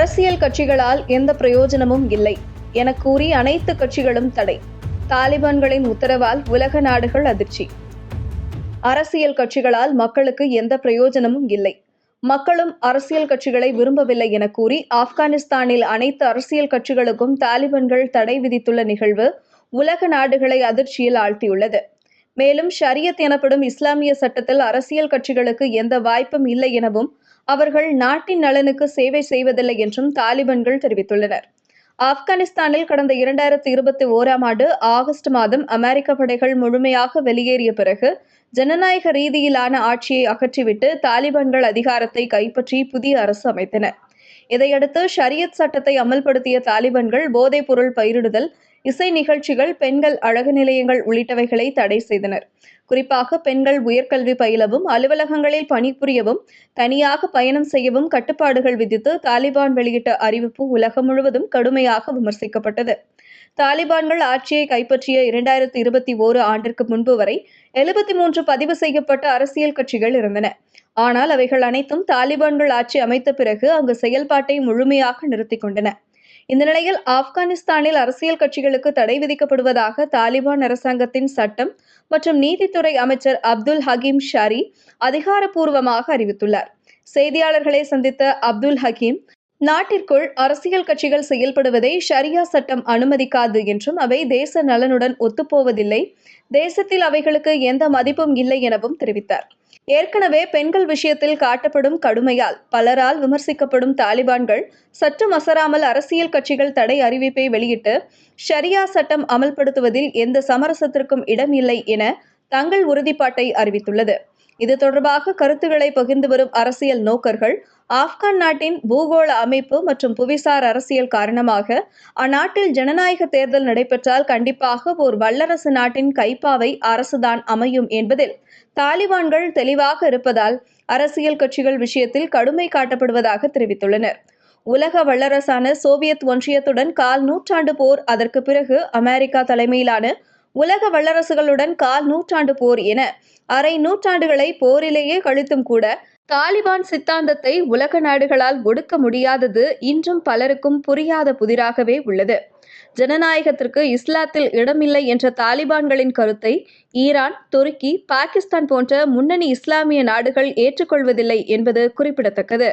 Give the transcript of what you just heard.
அரசியல் கட்சிகளால் எந்த பிரயோஜனமும் இல்லை என கூறி அனைத்து கட்சிகளும் தடை. தாலிபான்களின் உத்தரவால் உலக நாடுகள் அதிர்ச்சி. அரசியல் கட்சிகளால் மக்களுக்கு எந்த பிரயோஜனமும் இல்லை. மக்களும் அரசியல் கட்சிகளை விரும்பவில்லை என கூறி ஆப்கானிஸ்தானில் அனைத்து அரசியல் கட்சிகளுக்கும் தாலிபான்கள் தடை விதித்துள்ள நிகழ்வு உலக நாடுகளை அதிர்ச்சியில் ஆழ்த்தியுள்ளது. மேலும் ஷரியத் எனப்படும் இஸ்லாமிய சட்டத்தில் அரசியல் கட்சிகளுக்கு எந்த வாய்ப்பும் இல்லை எனவும் அவர்கள் நாட்டின் நலனுக்கு சேவை செய்வதில்லை என்றும் தாலிபான்கள் தெரிவித்துள்ளனர். ஆப்கானிஸ்தானில் கடந்த இரண்டாயிரத்தி இருபத்தி ஓராம் ஆண்டு ஆகஸ்ட் மாதம் அமெரிக்க படைகள் முழுமையாக வெளியேறிய பிறகு ஜனநாயக ரீதியிலான ஆட்சியை அகற்றிவிட்டு தாலிபான்கள் அதிகாரத்தை கைப்பற்றி புதிய அரசு அமைத்தனர். இதையடுத்து ஷரியத் சட்டத்தை அமல்படுத்திய தாலிபான்கள் போதைப் பொருள் பயிரிடுதல் இசை நிகழ்ச்சிகள் பெண்கள் அழகு நிலையங்கள் உள்ளிட்டவைகளை தடை செய்தனர். குறிப்பாக பெண்கள் உயர்கல்வி பயிலவும் அலுவலகங்களில் பணிபுரியவும் தனியாக பயணம் செய்யவும் கட்டுப்பாடுகள் விதித்து தாலிபான் வெளியிட்ட அறிவிப்பு உலகம் முழுவதும் கடுமையாக விமர்சிக்கப்பட்டது. தாலிபான்கள் ஆட்சியை கைப்பற்றிய இரண்டாயிரத்தி இருபத்தி ஓரு ஆண்டிற்கு முன்பு வரை எழுபத்தி மூன்று பதிவு செய்யப்பட்ட அரசியல் கட்சிகள் இருந்தன. ஆனால் அவைகள் அனைத்தும் தாலிபான்கள் ஆட்சி அமைத்த பிறகு அங்கு செயல்பாட்டை முழுமையாக நிறுத்திக் கொண்டன. இந்த நிலையில் ஆப்கானிஸ்தானில் அரசியல் கட்சிகளுக்கு தடை விதிக்கப்படுவதாக தாலிபான் அரசாங்கத்தின் சட்டம் மற்றும் நீதித்துறை அமைச்சர் அப்துல் ஹகீம் ஷாரி அதிகாரப்பூர்வமாக அறிவித்துள்ளார். செய்தியாளர்களை சந்தித்த அப்துல் ஹகீம் நாட்டிற்குள் அரசியல் கட்சிகள் செயல்படுவதை ஷரியா சட்டம் அனுமதிக்காது என்றும் அவை தேச நலனுடன் ஒத்துப்போவதில்லை. தேசத்தில் அவைகளுக்கு எந்த மதிப்பும் இல்லை எனவும் தெரிவித்தார். ஏற்கனவே பெண்கள் விஷயத்தில் காட்டப்படும் கடுமையால் பலரால் விமர்சிக்கப்படும் தாலிபான்கள் சற்று மசராமல் அரசியல் கட்சிகள் தடை அறிவிப்பை வெளியிட்டு ஷரியா சட்டம் அமல்படுத்துவதில் எந்த சமரசத்திற்கும் இடம் இல்லை என தங்கள் உறுதிப்பாட்டை அறிவித்துள்ளது. இது தொடர்பாக கருத்துக்களை பகிர்ந்து வரும் அரசியல் நோக்கர்கள் ஆப்கான் நாட்டின் பூகோள அமைப்பு மற்றும் புவிசார் அரசியல் காரணமாக அந்நாட்டில் ஜனநாயக தேர்தல் நடைபெற்றால் கண்டிப்பாக ஒரு வல்லரசு நாட்டின் கைப்பாவை அரசுதான் அமையும் என்பதில் தாலிபான்கள் தெளிவாக இருப்பதால் அரசியல் கட்சிகள் விஷயத்தில் கடுமை காட்டப்படுவதாக தெரிவித்துள்ளனர். உலக வல்லரசான சோவியத் ஒன்றியத்துடன் கால் நூற்றாண்டு போர் அதற்கு பிறகு அமெரிக்கா தலைமையிலான உலக வல்லரசுகளுடன் கால் நூற்றாண்டு போர் என அரை நூற்றாண்டுகளை போரிலேயே கழித்தும் கூட தாலிபான் சித்தாந்தத்தை உலக நாடுகளால் ஒடுக்க முடியாதது இன்றும் பலருக்கும் புரியாத புதிராகவே உள்ளது. ஜனநாயகத்திற்கு இஸ்லாத்தில் இடமில்லை என்ற தாலிபான்களின் கருத்தை ஈரான் துருக்கி பாகிஸ்தான் போன்ற முன்னணி இஸ்லாமிய நாடுகள் ஏற்றுக்கொள்வதில்லை என்பது குறிப்பிடத்தக்கது.